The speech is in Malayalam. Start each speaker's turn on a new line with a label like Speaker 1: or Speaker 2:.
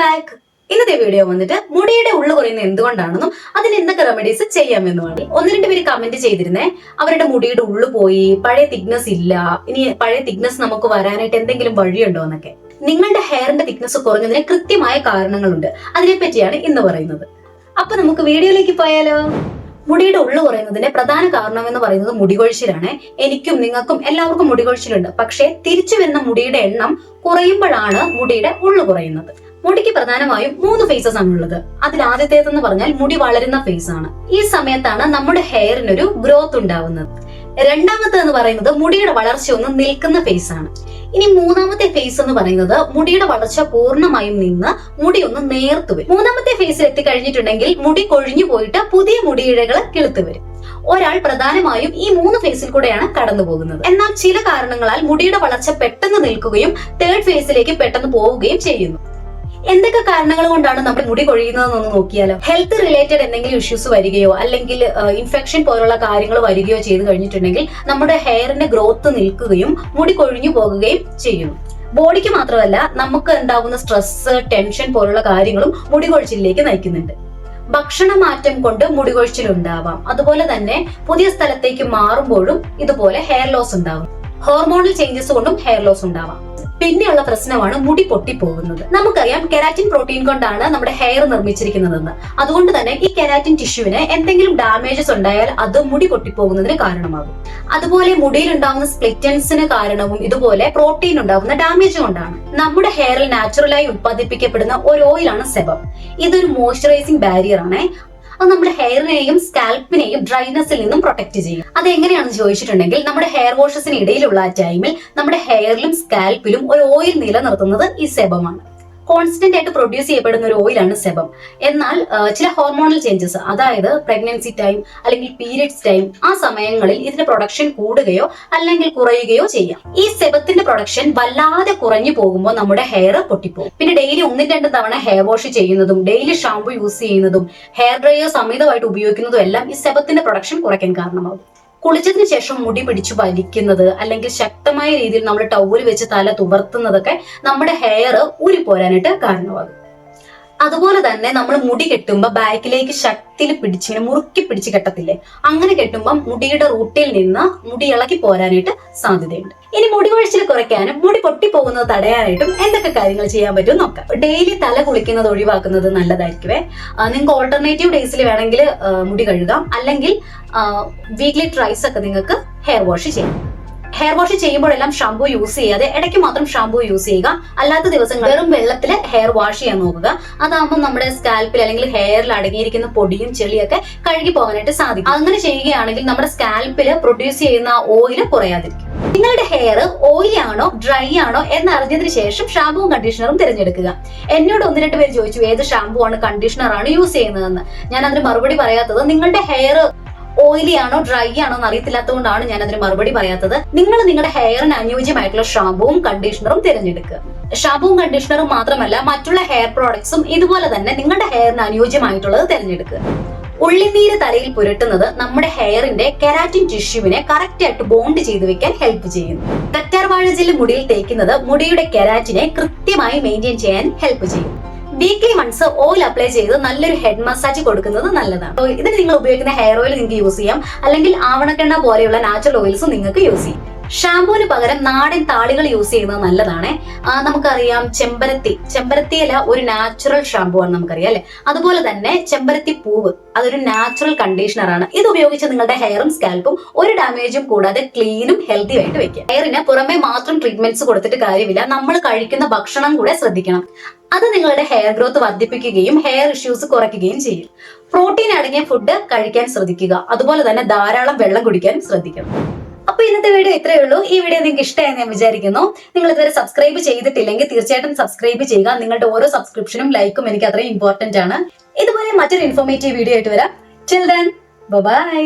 Speaker 1: ബാക്ക് ഇന്നത്തെ വീഡിയോ വന്നിട്ട് മുടിയുടെ ഉള്ളു കുറയുന്ന എന്തുകൊണ്ടാണെന്നും അതിന് എന്തൊക്കെ റെമഡീസ് ചെയ്യാമെന്നുമാണ് ഒന്ന് രണ്ട് പേര് കമന്റ് ചെയ്തിരുന്നേ. അവരുടെ മുടിയുടെ ഉള്ളു പോയി പഴയ തിക്നെസ് ഇല്ല. ഇനി പഴയ തിക്നെസ് നമുക്ക് വരാനായിട്ട് എന്തെങ്കിലും വഴിയുണ്ടോ എന്നൊക്കെ. നിങ്ങളുടെ ഹെയറിന്റെ തിക്നെസ് കുറഞ്ഞതിന് കൃത്യമായ കാരണങ്ങളുണ്ട്. അതിനെപ്പറ്റിയാണ് ഇന്ന് പറയുന്നത്. അപ്പൊ നമുക്ക് വീഡിയോയിലേക്ക് പോയാലോ? മുടിയുടെ ഉള്ളു കുറയുന്നതിന്റെ പ്രധാന കാരണം എന്ന് പറയുന്നത് മുടികൊഴിച്ചിലാണ്. എനിക്കും നിങ്ങൾക്കും എല്ലാവർക്കും മുടികൊഴിച്ചിലുണ്ട്. പക്ഷേ തിരിച്ചു വരുന്ന മുടിയുടെ എണ്ണം കുറയുമ്പോഴാണ് മുടിയുടെ ഉള്ളു കുറയുന്നത്. മുടിക്ക് പ്രധാനമായും മൂന്ന് ഫേസസ് ആണ് ഉള്ളത്. അതിൽ ആദ്യത്തേതെന്ന് പറഞ്ഞാൽ മുടി വളരുന്ന ഫേസ് ആണ്. ഈ സമയത്താണ് നമ്മുടെ ഹെയറിനൊരു ഗ്രോത്ത് ഉണ്ടാവുന്നത്. രണ്ടാമത്തെ എന്ന് പറയുന്നത് മുടിയുടെ വളർച്ച ഒന്ന് നിൽക്കുന്ന ഫേസ് ആണ്. ഇനി മൂന്നാമത്തെ ഫേസ് എന്ന് പറയുന്നത് മുടിയുടെ വളർച്ച പൂർണമായും നിന്ന് മുടി ഒന്ന് നേർത്തു വരും. മൂന്നാമത്തെ ഫേസിൽ എത്തിക്കഴിഞ്ഞിട്ടുണ്ടെങ്കിൽ മുടി കൊഴിഞ്ഞു പോയിട്ട് പുതിയ മുടിയിഴകൾ കിളുത്തു വരും. ഒരാൾ പ്രധാനമായും ഈ മൂന്ന് ഫേസിൽ കൂടെയാണ് കടന്നു പോകുന്നത്. എന്നാൽ ചില കാരണങ്ങളാൽ മുടിയുടെ വളർച്ച പെട്ടെന്ന് നിൽക്കുകയും തേർഡ് ഫേസിലേക്ക് പെട്ടെന്ന് പോവുകയും ചെയ്യുന്നു. എന്തൊക്കെ കാരണങ്ങൾ കൊണ്ടാണ് നമ്മുടെ മുടി കൊഴിയുന്നതെന്നൊന്ന് നോക്കിയാലോ? ഹെൽത്ത് റിലേറ്റഡ് എന്തെങ്കിലും ഇഷ്യൂസ് വരികയോ അല്ലെങ്കിൽ ഇൻഫെക്ഷൻ പോലുള്ള കാര്യങ്ങൾ വരികയോ ചെയ്തു കഴിഞ്ഞിട്ടുണ്ടെങ്കിൽ നമ്മുടെ ഹെയറിന്റെ ഗ്രോത്ത് നിൽക്കുകയും മുടി കൊഴിഞ്ഞു പോകുകയും ചെയ്യുന്നു. ബോഡിക്ക് മാത്രമല്ല നമുക്ക് ഉണ്ടാകുന്ന സ്ട്രെസ് ടെൻഷൻ പോലുള്ള കാര്യങ്ങളും മുടി കൊഴിച്ചിലേക്ക് നയിക്കുന്നുണ്ട്. ഭക്ഷണമാറ്റം കൊണ്ട് മുടി കൊഴിച്ചിൽ ഉണ്ടാവാം. അതുപോലെ തന്നെ പുതിയ സ്ഥലത്തേക്ക് മാറുമ്പോഴും ഇതുപോലെ ഹെയർ ലോസ് ഉണ്ടാവും ഹോർമോണൽ ചേഞ്ചസ് കൊണ്ടും ഹെയർ ലോസ് ഉണ്ടാവാം. പിന്നെയുള്ള പ്രശ്നമാണ് മുടി പൊട്ടിപ്പോകുന്നത്. നമുക്കറിയാം കെരാറ്റിൻ പ്രോട്ടീൻ കൊണ്ടാണ് നമ്മുടെ ഹെയർ നിർമ്മിച്ചിരിക്കുന്നതെന്ന്. അതുകൊണ്ട് തന്നെ ഈ കെരാറ്റിൻ ടിഷ്യൂവിന് എന്തെങ്കിലും ഡാമേജസ് ഉണ്ടായാൽ അത് മുടി പൊട്ടിപ്പോകുന്നതിന് കാരണമാകും. അതുപോലെ മുടിയിൽ ഉണ്ടാകുന്ന സ്പ്ലിറ്റൻസിന് കാരണവും ഇതുപോലെ പ്രോട്ടീൻ ഉണ്ടാകുന്ന ഡാമേജ് കൊണ്ടാണ്. നമ്മുടെ ഹെയറിൽ നാച്ചുറലായി ഉത്പാദിപ്പിക്കപ്പെടുന്ന ഒരു ഓയിലാണ് സെബം ഇതൊരു മോയ്സ്ചറൈസിംഗ് ബാരിയർ ആണ്. അത് നമ്മുടെ ഹെയറിനെയും സ്കാൽപ്പിനെയും ഡ്രൈനെസ്സിൽ നിന്നും പ്രൊട്ടക്ട് ചെയ്യും. അത് എങ്ങനെയാണെന്ന് ചോദിച്ചിട്ടുണ്ടെങ്കിൽ നമ്മുടെ ഹെയർ വാഷസിന് ഇടയിലുള്ള ടൈമിൽ നമ്മുടെ ഹെയറിലും സ്കാൽപ്പിലും ഒരു ഓയിൽ നിലനിർത്തുന്നത് ഈ സെബമാണ് കോൺസ്റ്റന്റ് ആയിട്ട് പ്രൊഡ്യൂസ് ചെയ്യപ്പെടുന്ന ഒരു ഓയിലാണ് സെബം എന്നാൽ ചില ഹോർമോണൽ ചേഞ്ചസ് അതായത് പ്രഗ്നൻസി ടൈം അല്ലെങ്കിൽ പീരിയഡ്സ് ടൈം ആ സമയങ്ങളിൽ ഇതിന്റെ പ്രൊഡക്ഷൻ കൂടുകയോ അല്ലെങ്കിൽ കുറയുകയോ ചെയ്യാം. ഈ സെബത്തിന്റെ പ്രൊഡക്ഷൻ വല്ലാതെ കുറഞ്ഞു പോകുമ്പോൾ നമ്മുടെ ഹെയർ പൊട്ടിപ്പോകും. പിന്നെ ഡെയിലി ഒന്നും രണ്ടും തവണ ഹെയർ വാഷ് ചെയ്യുന്നതും ഡെയിലി ഷാമ്പു യൂസ് ചെയ്യുന്നതും ഹെയർ ഡ്രയർ സമേതമായിട്ട് ഉപയോഗിക്കുന്നതും എല്ലാം ഈ സെബത്തിന്റെ പ്രൊഡക്ഷൻ കുറയ്ക്കാൻ കാരണമാകും. കുളിച്ചതിന് ശേഷം മുടി പിടിച്ചു വലിക്കുന്നത് അല്ലെങ്കിൽ ശക്തമായ രീതിയിൽ നമ്മൾ ടൗവൽ വെച്ച് തല തുവർത്തുന്നതൊക്കെ നമ്മുടെ ഹെയർ ഊരിപ്പോരാനായിട്ട് കാരണമാകും. അതുപോലെ തന്നെ നമ്മൾ മുടി കെട്ടുമ്പോൾ ബാക്കിലേക്ക് ശക്തിയിൽ പിടിച്ച് ഇങ്ങനെ മുറുക്കി പിടിച്ച് കെട്ടത്തില്ലേ? അങ്ങനെ കെട്ടുമ്പോൾ മുടിയുടെ റൂട്ടിൽ നിന്ന് മുടി ഇളക്കി പോരാനായിട്ട് സാധ്യതയുണ്ട്. ഇനി മുടി കൊഴിച്ചിൽ കുറയ്ക്കാനും മുടി പൊട്ടിപ്പോകുന്നത് തടയാനായിട്ടും എന്തൊക്കെ കാര്യങ്ങൾ ചെയ്യാൻ പറ്റും നോക്കാം. ഡെയിലി തല കുളിക്കുന്നത് ഒഴിവാക്കുന്നത് നല്ലതായിരിക്കുമേ നിങ്ങൾക്ക് ഓൾട്ടർനേറ്റീവ് ഡേയ്സിൽ വേണമെങ്കിൽ മുടി കഴുകാം. അല്ലെങ്കിൽ വീക്ക്ലി ട്രൈസ് ഒക്കെ നിങ്ങൾക്ക് ഹെയർ വാഷ് ചെയ്യാം. ഹെയർ വാഷ് ചെയ്യുമ്പോഴെല്ലാം ഷാംപൂ യൂസ് ചെയ്യാതെ ഇടയ്ക്ക് മാത്രം ഷാംപൂ യൂസ് ചെയ്യുക. അല്ലാത്ത ദിവസങ്ങൾ വെറും വെള്ളത്തിൽ ഹെയർ വാഷ് ചെയ്യാൻ നോക്കുക. അതാകുമ്പോൾ നമ്മുടെ സ്കാൽപ്പിൽ അല്ലെങ്കിൽ ഹെയറിൽ അടങ്ങിയിരിക്കുന്ന പൊടിയും ചെളിയൊക്കെ കഴുകി പോകാനായിട്ട് സാധിക്കും. അങ്ങനെ ചെയ്യുകയാണെങ്കിൽ നമ്മുടെ സ്കാൽപ്പിൽ പ്രൊഡ്യൂസ് ചെയ്യുന്ന ഓയിൽ കുറയാതിരിക്കും. നിങ്ങളുടെ ഹെയർ ഓയിലി ആണോ ഡ്രൈ ആണോ എന്നറിഞ്ഞതിന് ശേഷം ഷാമ്പുവും കണ്ടീഷണറും തിരഞ്ഞെടുക്കുക. എന്നോട് ഒന്ന് രണ്ട് പേര് ചോദിച്ചു ഏത് ഷാമ്പു ആണ് കണ്ടീഷണർ ആണ് യൂസ് ചെയ്യുന്നതെന്ന്? ഞാൻ അതിന് മറുപടി പറയാത്തത് നിങ്ങളുടെ ഹെയർ ഓയിലി ആണോ ഡ്രൈ ആണോ എന്ന് അറിയത്തില്ലാത്തതുകൊണ്ടാണ് ഞാൻ അതിന് മറുപടി പറയാത്തത്. നിങ്ങൾ നിങ്ങളുടെ ഹെയറിന് അനുയോജ്യമായിട്ടുള്ള ഷാമ്പുവും കണ്ടീഷണറും തിരഞ്ഞെടുക്കുക. ഷാമ്പുവും കണ്ടീഷണറും മാത്രമല്ല മറ്റുള്ള ഹെയർ പ്രോഡക്ട്സും ഇതുപോലെ തന്നെ നിങ്ങളുടെ ഹെയറിന് അനുയോജ്യമായിട്ടുള്ളത് തിരഞ്ഞെടുക്കുക. ഉള്ളിനീര് തലയിൽ പുരട്ടുന്നത് നമ്മുടെ ഹെയറിന്റെ കെരാറ്റിൻ ടിഷ്യൂവിനെ കറക്റ്റ് ആയിട്ട് ബോണ്ട് ചെയ്ത് വെക്കാൻ ഹെൽപ്പ് ചെയ്യുന്നു. കറ്റാർവാഴ ജെല്ല് മുടിയിൽ തേക്കുന്നത് മുടിയുടെ കെരാറ്റിനെ കൃത്യമായി മെയിന്റെയിൻ ചെയ്യാൻ ഹെൽപ്പ് ചെയ്യും. വീക്ക്ലി വൺസ് ഓയിൽ അപ്ലൈ ചെയ്ത് നല്ലൊരു ഹെഡ് മസാജ് കൊടുക്കുന്നത് നല്ലതാണ്. ഇതിന് നിങ്ങൾ ഉപയോഗിക്കുന്ന ഹെയർ ഓയിൽ നിങ്ങൾക്ക് യൂസ് ചെയ്യാം. അല്ലെങ്കിൽ ആവണക്കെണ്ണ പോലെയുള്ള നാച്ചുറൽ ഓയിൽസ് നിങ്ങൾക്ക് യൂസ് ചെയ്യാം. ഷാമ്പൂവിന് പകരം നാടൻ താളികൾ യൂസ് ചെയ്യുന്നത് നല്ലതാണ്. നമുക്കറിയാം ചെമ്പരത്തി. ചെമ്പരത്തി ഇല ഒരു നാച്ചുറൽ ഷാമ്പൂ ആണ് നമുക്കറിയാം അല്ലെ? അതുപോലെ തന്നെ ചെമ്പരത്തി പൂവ് അതൊരു നാച്ചുറൽ കണ്ടീഷണർ ആണ്. ഇത് ഉപയോഗിച്ച് നിങ്ങളുടെ ഹെയറും സ്കാൽപ്പും ഒരു ഡാമേജും കൂടാതെ ക്ലീനും ഹെൽത്തി ആയിട്ട് വെക്കുക. ഹെയറിന് പുറമെ മാത്രം ട്രീറ്റ്മെന്റ്സ് കൊടുത്തിട്ട് കാര്യമില്ല. നമ്മൾ കഴിക്കുന്ന ഭക്ഷണം കൂടെ ശ്രദ്ധിക്കണം. അത് നിങ്ങളുടെ ഹെയർ ഗ്രോത്ത് വർദ്ധിപ്പിക്കുകയും ഹെയർ ഇഷ്യൂസ് കുറയ്ക്കുകയും ചെയ്യും. പ്രോട്ടീൻ അടങ്ങിയ ഫുഡ് കഴിക്കാൻ ശ്രദ്ധിക്കുക. അതുപോലെ തന്നെ ധാരാളം വെള്ളം കുടിക്കാൻ ശ്രദ്ധിക്കണം. അപ്പൊ ഇന്നത്തെ വീഡിയോ ഇത്രയേ ഉള്ളൂ. ഈ വീഡിയോ നിങ്ങൾക്ക് ഇഷ്ടമായി ഞാൻ വിചാരിക്കുന്നു. നിങ്ങൾ ഇതുവരെ സബ്സ്ക്രൈബ് ചെയ്തിട്ടില്ലെങ്കിൽ തീർച്ചയായിട്ടും സബ്സ്ക്രൈബ് ചെയ്യുക. നിങ്ങളുടെ ഓരോ സബ്സ്ക്രിപ്ഷനും ലൈക്കും എനിക്ക് അത്രയും ഇമ്പോർട്ടന്റ് ആണ്. ഇതുപോലെ മറ്റൊരു ഇൻഫോർമേറ്റീവ് വീഡിയോ ആയിട്ട് വരാം. ചിൽ ദൻ ബൈ